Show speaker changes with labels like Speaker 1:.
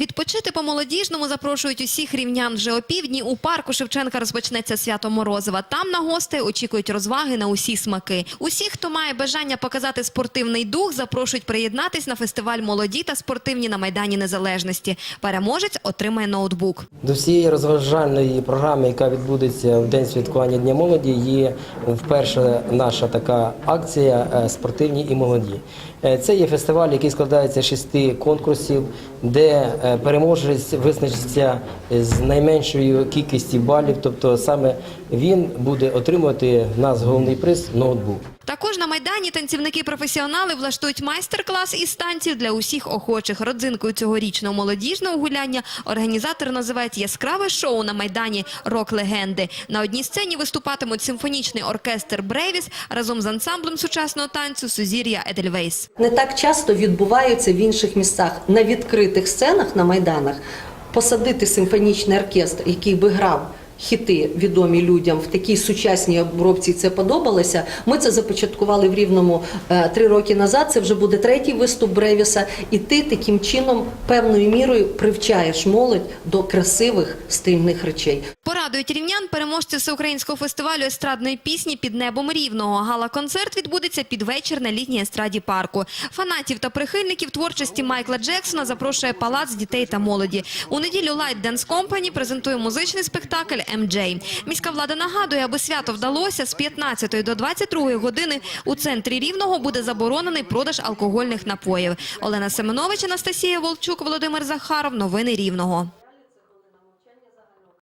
Speaker 1: Відпочити по молодіжному запрошують усіх рівнян вже опівдні. У парку Шевченка розпочнеться свято Морозова. Там на гостей очікують розваги на усі смаки. Усіх, хто має бажання показати спортивний дух, запрошують приєднатись на фестиваль молоді та спортивні на майдані Незалежності. Переможець отримає ноутбук.
Speaker 2: До всієї розважальної програми, яка відбудеться в день святкування Дня молоді, є вперше наша така акція е, спортивні і молоді. Е, Це є фестиваль, який складається з шести конкурсів, де е, переможець визначиться з найменшою кількістю балів. Тобто саме він буде отримувати в нас головний приз ноутбук.
Speaker 1: Також майдані танцівники-професіонали влаштують майстер-клас із танців для усіх охочих. Родзинкою цьогорічного молодіжного гуляння організатори називають яскраве шоу на майдані рок-легенди. На одній сцені виступатимуть симфонічний оркестр Бревіс разом з ансамблем сучасного танцю Сузір'я Едельвейс.
Speaker 3: не так часто відбуваються в інших місцях на відкритих сценах на майданах. Посадити симфонічний оркестр, який би грав хіти відомі людям в такій сучасній обробці. Це подобалося. Ми це започаткували в рівному е, три роки назад. Це вже буде третій виступ Бревіса, і ти таким чином певною мірою привчаєш молодь до красивих стильних речей.
Speaker 1: Порадують рівнян переможці всеукраїнського фестивалю естрадної пісні під небом рівного. Гала-концерт відбудеться під вечір на літній естраді парку. Фанатів та прихильників творчості Майкла Джексона запрошує палац дітей та молоді. У неділю Light Dance Company презентує музичний спектакль «MJ». Міська влада нагадує, аби свято вдалося, з 15 до 22 години у центрі Рівного буде заборонений продаж алкогольних напоїв. Олена Семенович, Анастасія Волчук, Володимир Захаров. Новини Рівного.